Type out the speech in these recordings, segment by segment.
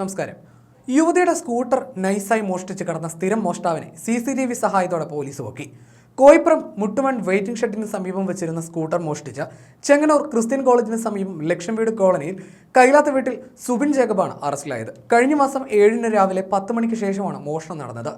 നമസ്കാരം. യുവതിയുടെ സ്കൂട്ടർ നൈസായി മോഷ്ടിച്ച് കടന്ന സ്ഥിരം മോഷ്ടാവിനെ സി സി ടി വി സഹായത്തോടെ പോലീസ് നോക്കി കോയിപ്പുറം മുട്ടുമൺ വെയിറ്റിംഗ് ഷെഡിന് സമീപം വെച്ചിരുന്ന സ്കൂട്ടർ മോഷ്ടിച്ച ചെങ്ങന്നൂർ ക്രിസ്ത്യൻ കോളേജിന് സമീപം ലക്ഷം വീട് കോളനിയിൽ കൈലാത്ത വീട്ടിൽ സുബിൻ ജേക്കബാണ് അറസ്റ്റിലായത്. കഴിഞ്ഞ മാസം ഏഴിന് രാവിലെ പത്ത് മണിക്ക് ശേഷമാണ് മോഷണം നടന്നത്.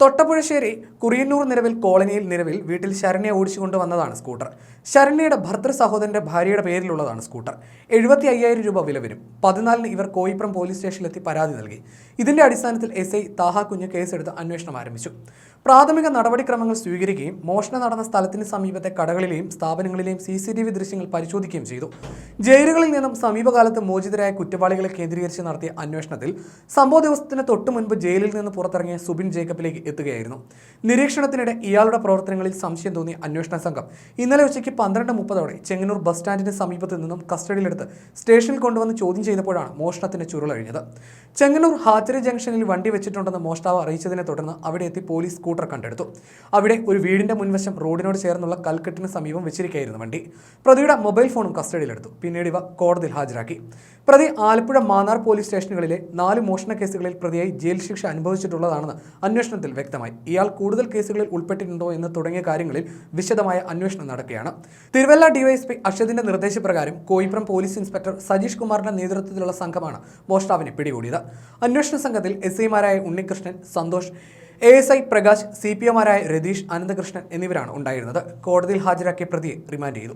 തൊട്ടപ്പുഴശ്ശേരി കുറിയന്നൂർ നിലവിൽ കോളനിയിൽ നിലവിൽ വീട്ടിൽ ശരണ്യ ഓടിച്ചുകൊണ്ട് വന്നതാണ് സ്കൂട്ടർ. ശരണ്യയുടെ ഭർത്തൃ സഹോദരന്റെ ഭാര്യയുടെ പേരിലുള്ളതാണ് സ്കൂട്ടർ. എഴുപത്തി അയ്യായിരം രൂപ വില വരും. പതിനാലിന് ഇവർ കോയിപ്പുറം പോലീസ് സ്റ്റേഷനിലെത്തി പരാതി നൽകി. ഇതിന്റെ അടിസ്ഥാനത്തിൽ എസ് ഐ താഹ കുഞ്ഞ് കേസെടുത്ത് അന്വേഷണം ആരംഭിച്ചു. പ്രാഥമിക നടപടിക്രമങ്ങൾ സ്വീകരിക്കുകയും മോഷണം നടന്ന സ്ഥലത്തിന് സമീപത്തെ കടകളിലെയും സ്ഥാപനങ്ങളിലെയും സി സി ടി വി ദൃശ്യങ്ങൾ പരിശോധിക്കുകയും ചെയ്തു. ജയിലുകളിൽ നിന്നും സമീപകാലത്ത് മോചിതരായ കുറ്റവാളികളെ കേന്ദ്രീകരിച്ച് നടത്തിയ അന്വേഷണത്തിൽ സംഭവ ദിവസത്തിന് തൊട്ടു മുൻപ് ജയിലിൽ നിന്ന് പുറത്തിറങ്ങിയ സുബിൻ ജേക്കബിലേക്ക് എത്തുകയായിരുന്നു. നിരീക്ഷണത്തിനിടെ ഇയാളുടെ പ്രവർത്തനങ്ങളിൽ സംശയം തോന്നിയ അന്വേഷണ സംഘം ഇന്നലെ ഉച്ചയ്ക്ക് പന്ത്രണ്ട് മുപ്പതോടെ ചെങ്ങന്നൂർ ബസ് സ്റ്റാൻഡിന് സമീപത്ത് നിന്നും കസ്റ്റഡിയിലെടുത്ത് സ്റ്റേഷനിൽ കൊണ്ടുവന്ന് ചോദ്യം ചെയ്തപ്പോഴാണ് മോഷണത്തിന് ചുരുളഴിഞ്ഞത്. ചെങ്ങന്നൂർ ഹാച്ചറി ജംഗ്ഷനിൽ വണ്ടി വെച്ചിട്ടുണ്ടെന്ന് മോഷ്ടാവ് അറിയിച്ചതിനെ തുടർന്ന് അവിടെ എത്തി പോലീസ് സ്കൂട്ടർ കണ്ടെടുത്തു. അവിടെ ഒരു വീടിന്റെ മുൻവശം റോഡിനോട് ചേർന്നുള്ള കൽക്കെട്ടിന് സമീപം വെച്ചിരിക്കുകയായിരുന്നു വണ്ടി. പ്രതിയുടെ മൊബൈൽ ഫോണും കസ്റ്റഡിയിലെടുത്തു. പിന്നീട് ഇവ കോടതിയിൽ ഹാജരാക്കി. പ്രതി ആലപ്പുഴ മാന്നാർ പോലീസ് സ്റ്റേഷനുകളിലെ നാല് മോഷണ കേസുകളിൽ പ്രതിയായി ജയിൽ ശിക്ഷ അനുഭവിച്ചിട്ടുള്ളതാണെന്ന് അന്വേഷണത്തിൽ വ്യക്തമായി. ഇയാൾ കൂടുതൽ കേസുകളിൽ ഉൾപ്പെട്ടിട്ടുണ്ടോ എന്ന് തുടങ്ങിയ കാര്യങ്ങളിൽ വിശദമായ അന്വേഷണം നടക്കുകയാണ്. തിരുവല്ല ഡിവൈഎസ്പി അക്ഷതിന്റെ നിർദ്ദേശപ്രകാരം കോയിപ്പുറം പോലീസ് ഇൻസ്പെക്ടർ സജീഷ് കുമാറിന്റെ നേതൃത്വത്തിലുള്ള സംഘമാണ് മോഷ്ടാവിനെ പിടികൂടിയത്. അന്വേഷണ സംഘത്തിൽ എസ് ഐമാരായ Unnikrishnan Santhosh A S I Prakash C P ഒമാരായ Ratheesh Ananthakrishnan എന്നിവരാണ് ഉണ്ടായിരുന്നത്. കോടതിയിൽ ഹാജരാക്കിയ പ്രതിയെ റിമാൻഡ് ചെയ്തു.